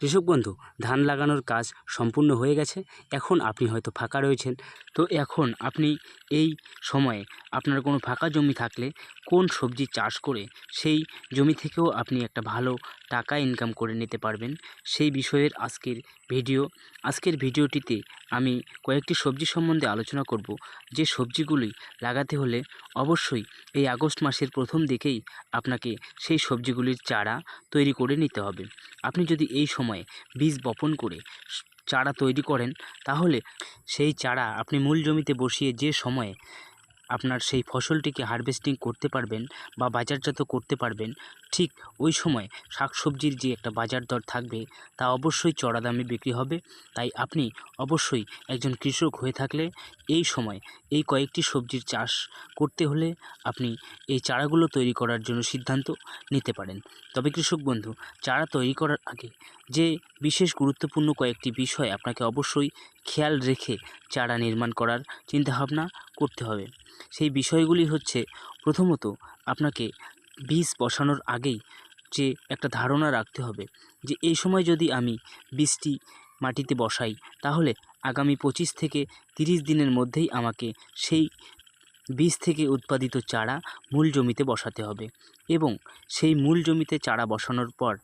কৃষক বন্ধু, ধান লাগানোর কাজ সম্পূর্ণ হয়ে গেছে, এখন আপনি হয়তো ফাঁকা রয়েছেন। তো এখন আপনি এই সময়ে আপনার কোনো ফাঁকা জমি থাকলে কোন সবজি চাষ করে সেই জমি থেকেও আপনি একটা ভালো টাকা ইনকাম করে নিতে পারবেন। সেই বিষয়ের আজকের ভিডিও। আজকের ভিডিওটিতে আমি কয়েকটি সবজি সম্বন্ধে আলোচনা করব। যে সবজিগুলি লাগাতে হলে অবশ্যই এই আগস্ট মাসের প্রথম দিকেই আপনাকে সেই সবজিগুলির চারা তৈরি করে নিতে হবে। আপনি যদি এই সময়ে বীজ বপন করে চারা তৈরি করেন, তাহলে সেই চারা আপনি মূল জমিতে বসিয়ে যে সময়ে আপনার সেই ফসলটিকে হারভেস্টিং করতে পারবেন বা বাজারজাত করতে পারবেন, ঠিক ওই সময় শাকসবজির যে একটা বাজার দর থাকবে তা অবশ্যই চড়া দামে বিক্রি হবে। তাই আপনি অবশ্যই একজন কৃষক হয়ে থাকলে এই সময় এই কয়েকটি সবজির চাষ করতে হলে আপনি এই চারাগুলো তৈরি করার জন্য সিদ্ধান্ত নিতে পারেন। তবে কৃষক বন্ধু, চারা তৈরি করার আগে যে বিশেষ গুরুত্বপূর্ণ কয়েকটি বিষয় আপনাকে অবশ্যই খেয়াল রেখে চারা নির্মাণ করার চিন্তাভাবনা করতে হবে। সেই বিষয়গুলি হচ্ছে, প্রথমত আপনাকে বীজ বসানোর আগেই যে একটা ধারণা রাখতে হবে যে এই সময় যদি আমি বীজটি মাটিতে বসাই, তাহলে আগামী পঁচিশ থেকে তিরিশ দিনের মধ্যেই আমাকে সেই বীজ থেকে উৎপাদিত চারা মূল জমিতে বসাতে হবে এবং সেই মূল জমিতে চারা বসানোর পর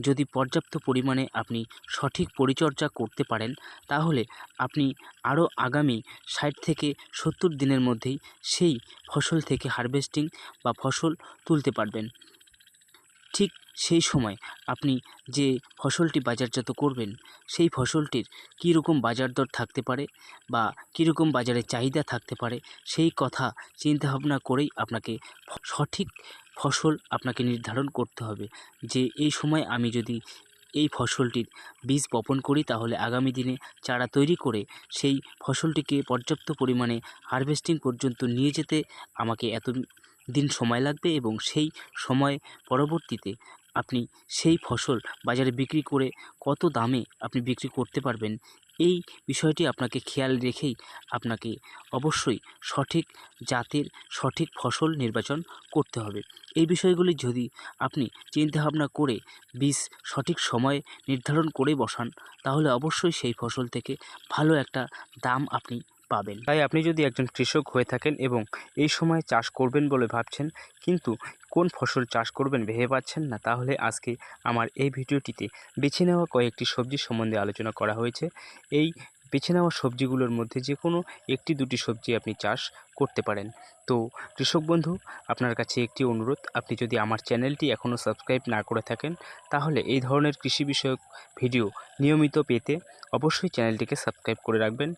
যদি পর্যাপ্ত পরিমাণে আপনি সঠিক পরিচর্যা করতে পারেন, তাহলে আপনি আরও আগামী ষাট থেকে সত্তর দিনের মধ্যেই সেই ফসল থেকে হারভেস্টিং বা ফসল তুলতে পারবেন। ঠিক সেই সময় আপনি যে ফসলটি বাজারজাত করবেন, সেই ফসলটির কীরকম বাজার দর থাকতে পারে বা কীরকম বাজারে চাহিদা থাকতে পারে, সেই কথা চিন্তাভাবনা করেই আপনাকে সঠিক ফসল আপনাকে নির্ধারণ করতে হবে যে এই সময় আমি যদি এই ফসলটির বীজ বপন করি তাহলে আগামী দিনে চারা তৈরি করে সেই ফসলটিকে পর্যাপ্ত পরিমাণে হারভেস্টিং পর্যন্ত নিয়ে যেতে আমাকে এত দিন সময় লাগবে এবং সেই সময় পরবর্তীতে আপনি সেই ফসল বাজারে বিক্রি করে কত দামে আপনি বিক্রি করতে পারবেন এই বিষয়টি আপনাকে খেয়াল রেখেই আপনাকে অবশ্যই সঠিক জাতের সঠিক ফসল নির্বাচন করতে হবে। এই বিষয়গুলি যদি আপনি চিন্তাভাবনা করে বীজ সঠিক সময়ে নির্ধারণ করে বসান, তাহলে অবশ্যই সেই ফসল থেকে ভালো একটা দাম আপনি পাবেন। তাই আপনি যদি একজন কৃষক হয়ে থাকেন এবং এই সময় চাষ করবেন বলে ভাবছেন, কিন্তু কোন ফসল চাষ করবেন ভেবে পাচ্ছেন না, তাহলে আজকে আমার এই ভিডিওটিতে বেছে নেওয়া কয়েকটি সবজি সম্বন্ধে আলোচনা করা হয়েছে। এই বেছে নেওয়া সবজিগুলোর মধ্যে যে কোনো একটি দুটি সবজি আপনি চাষ করতে পারেন। তো কৃষক বন্ধু, আপনার কাছে একটি অনুরোধ, আপনি যদি আমার চ্যানেলটি এখনও সাবস্ক্রাইব না করে থাকেন, তাহলে এই ধরনের কৃষি বিষয়ক ভিডিও নিয়মিত পেতে অবশ্যই চ্যানেলটিকে সাবস্ক্রাইব করে রাখবেন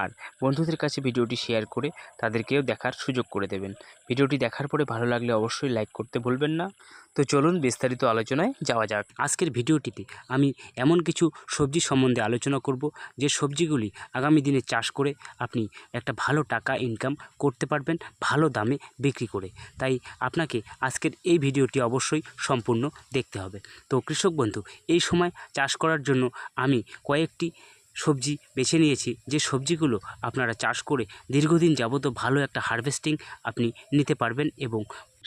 আর বন্ধুদের কাছে ভিডিওটি শেয়ার করে তাদেরকেও দেখার সুযোগ করে দেবেন। ভিডিওটি দেখার পরে ভালো লাগলে অবশ্যই লাইক করতে ভুলবেন না। তো চলুন বিস্তারিত আলোচনায় যাওয়া যাক। আজকের ভিডিওটিতে আমি এমন কিছু সবজি সম্বন্ধে আলোচনা করব, যে সবজিগুলি আগামী দিনে চাষ করে আপনি একটা ভালো টাকা ইনকাম করতে পারবেন ভালো দামে বিক্রি করে। তাই আপনাকে আজকের এই ভিডিওটি অবশ্যই সম্পূর্ণ দেখতে হবে। তো কৃষক বন্ধু, এই সময় চাষ করার জন্য আমি কয়েকটি সবজি বেছে নিয়েছি। যে সবজিগুলো আপনারা চাষ করে দীর্ঘদিন যাবত ভালো একটা হারভেস্টিং আপনি নিতে পারবেন এবং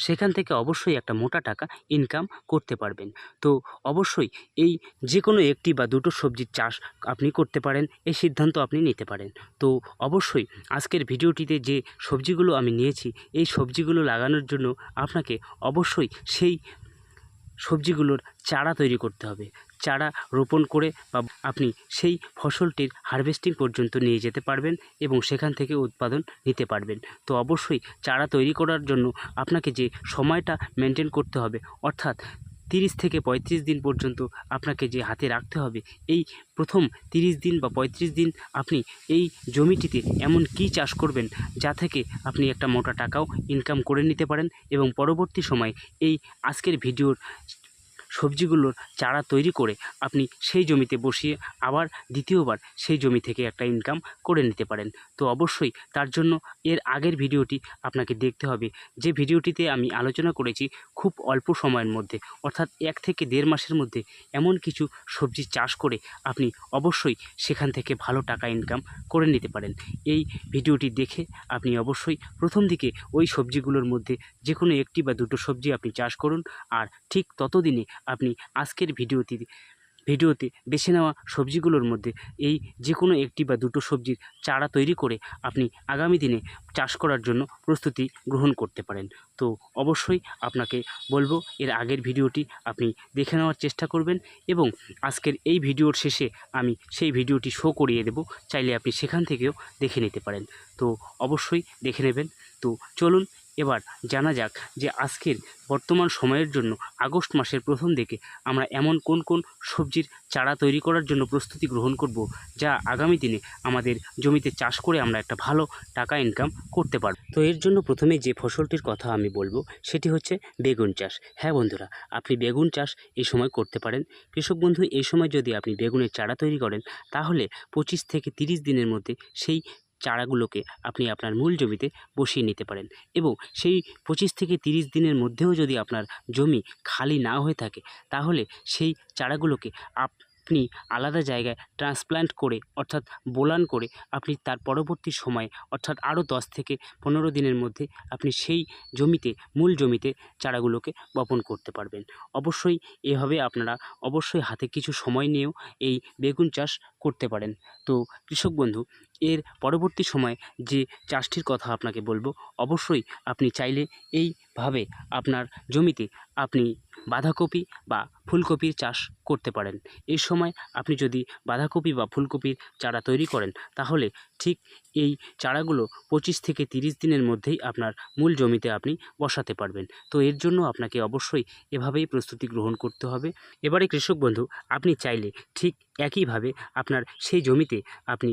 সেখান থেকে অবশ্যই একটা মোটা টাকা ইনকাম করতে পারবেন। তো অবশ্যই এই যে কোনো একটি বা দুটো সবজির চাষ আপনি করতে পারেন, এই সিদ্ধান্ত আপনি নিতে পারেন। তো অবশ্যই আজকের ভিডিওটিতে যে সবজিগুলো আমি নিয়েছি, এই সবজিগুলো লাগানোর জন্য আপনাকে অবশ্যই সেই সবজিগুলোর চারা তৈরি করতে হবে। চারা রোপণ করে বা আপনি সেই ফসলটির হারভেস্টিং পর্যন্ত নিয়ে যেতে পারবেন এবং সেখান থেকে উৎপাদন নিতে পারবেন। তো অবশ্যই চারা তৈরি করার জন্য আপনাকে যে সময়টা মেনটেন করতে হবে, অর্থাৎ তিরিশ থেকে পঁয়ত্রিশ দিন পর্যন্ত আপনাকে যে হাতে রাখতে হবে, এই প্রথম তিরিশ দিন বা পঁয়ত্রিশ দিন আপনি এই জমিটিতে এমন কী চাষ করবেন যা থেকে আপনি একটা মোটা টাকাও ইনকাম করে নিতে পারেন এবং পরবর্তী সময় এই আজকের ভিডিওর সবজিগুলোর চারা তৈরি করে আপনি সেই জমিতে বসিয়ে আবার দ্বিতীয়বার সেই জমি থেকে একটা ইনকাম করে নিতে পারেন। তো অবশ্যই তার জন্য এর আগের ভিডিওটি আপনাকে দেখতে হবে। যে ভিডিওটিতে আমি আলোচনা করেছি খুব অল্প সময়ের মধ্যে, অর্থাৎ এক থেকে দেড় মাসের মধ্যে এমন কিছু সবজি চাষ করে আপনি অবশ্যই সেখান থেকে ভালো টাকা ইনকাম করে নিতে পারেন। এই ভিডিওটি দেখে আপনি অবশ্যই প্রথম দিকে ওই সবজিগুলোর মধ্যে যে কোনো একটি বা দুটো সবজি আপনি চাষ করুন, আর ঠিক ততদিনে আপনি আজকের ভিডিওটি, ভিডিওতে বেছে নেওয়া সবজিগুলোর মধ্যে এই যে কোনো একটি বা দুটো সবজির চারা তৈরি করে আপনি আগামী দিনে চাষ করার জন্য প্রস্তুতি গ্রহণ করতে পারেন। তো অবশ্যই আপনাকে বলব, এর আগের ভিডিওটি আপনি দেখে নেওয়ার চেষ্টা করবেন এবং আজকের এই ভিডিওর শেষে আমি সেই ভিডিওটি শো করিয়ে দেব। চাইলে আপনি সেখান থেকেও দেখে নিতে পারেন। তো অবশ্যই দেখে নেবেন। তো চলুন এবার জানা যাক যে আজকের বর্তমান সময়ের জন্য আগস্ট মাসের প্রথম দিকে আমরা এমন কোন কোন সবজির চারা তৈরি করার জন্য প্রস্তুতি গ্রহণ করব যা আগামী দিনে আমাদের জমিতে চাষ করে আমরা একটা ভালো টাকা ইনকাম করতে পারব। তো এর জন্য প্রথমে যে ফসলটির কথা আমি বলব সেটি হচ্ছে বেগুন চাষ। হ্যাঁ বন্ধুরা, আপনি বেগুন চাষ এই সময় করতে পারেন। কৃষক বন্ধু এই সময় যদি আপনি বেগুনের চারা তৈরি করেন, তাহলে পঁচিশ থেকে তিরিশ দিনের মধ্যে সেই চারাগুলোকে আপনি আপনার মূল জমিতে বসিয়ে নিতে পারেন এবং সেই পঁচিশ থেকে তিরিশ দিনের মধ্যেও যদি আপনার জমি খালি না হয়ে থাকে, তাহলে সেই চারাগুলোকে আপনি আলাদা জায়গায় ট্রান্সপ্ল্যান্ট করে, অর্থাৎ বোলান করে আপনি তার পরবর্তী সময়ে, অর্থাৎ আরও দশ থেকে পনেরো দিনের মধ্যে আপনি সেই জমিতে, মূল জমিতে চারাগুলোকে বপন করতে পারবেন। অবশ্যই এভাবে আপনারা অবশ্যই হাতে কিছু সময় নিয়েও এই বেগুন চাষ করতে পারেন। তো কৃষক বন্ধু, এর পরবর্তী সময়ে যে চাষটির কথা আপনাকে বলব, অবশ্যই আপনি চাইলে এইভাবে আপনার জমিতে আপনি বাঁধাকপি বা ফুলকপির চাষ করতে পারেন। এই সময় আপনি যদি বাঁধাকপি বা ফুলকপির চারা তৈরি করেন, তাহলে ঠিক এই চারাগুলো পঁচিশ থেকে তিরিশ দিনের মধ্যেই আপনার মূল জমিতে আপনি বসাতে পারবেন। তো এর জন্য আপনাকে অবশ্যই এভাবেই প্রস্তুতি গ্রহণ করতে হবে। এবারে কৃষক বন্ধু, আপনি চাইলে ঠিক একইভাবে আপনার সেই জমিতে আপনি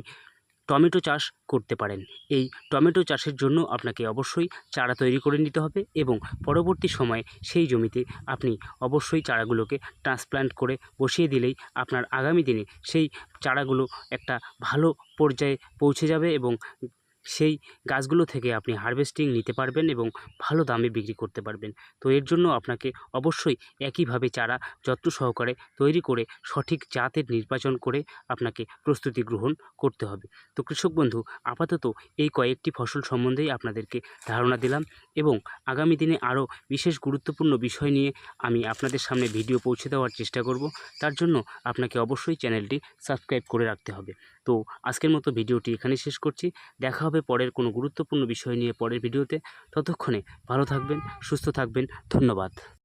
টমেটো চাষ করতে পারেন। এই টমেটো চাষের জন্য আপনাকে অবশ্যই চারা তৈরি করে নিতে হবে এবং পরবর্তী সময়ে সেই জমিতে আপনি অবশ্যই চারাগুলোকে ট্রান্সপ্লান্ট করে বসিয়ে দিলেই আপনার আগামী দিনে সেই চারাগুলো একটা ভালো পর্যায়ে পৌঁছে যাবে এবং সেই গাছগুলো থেকে আপনি হারভেস্টিং নিতে পারবেন এবং ভালো দামে বিক্রি করতে পারবেন। তো এর জন্য আপনাকে অবশ্যই একইভাবে চারা যত্ন সহকারে তৈরি করে সঠিক জাতের নির্বাচন করে আপনাকে প্রস্তুতি গ্রহণ করতে হবে। তো কৃষক বন্ধু, আপাতত এই কয়েকটি ফসল সম্বন্ধেই আপনাদেরকে ধারণা দিলাম এবং আগামী দিনে আরও বিশেষ গুরুত্বপূর্ণ বিষয় নিয়ে আমি আপনাদের সামনে ভিডিও পৌঁছে দেওয়ার চেষ্টা করব। তার জন্য আপনাকে অবশ্যই চ্যানেলটি সাবস্ক্রাইব করে রাখতে হবে। তো আজকের মতো ভিডিওটি এখানে শেষ করছি। দেখা হবে পরের কোনো গুরুত্বপূর্ণ বিষয় নিয়ে পরের ভিডিওতে। ততক্ষণে ভালো থাকবেন সুস্থ থাকবেন ধন্যবাদ।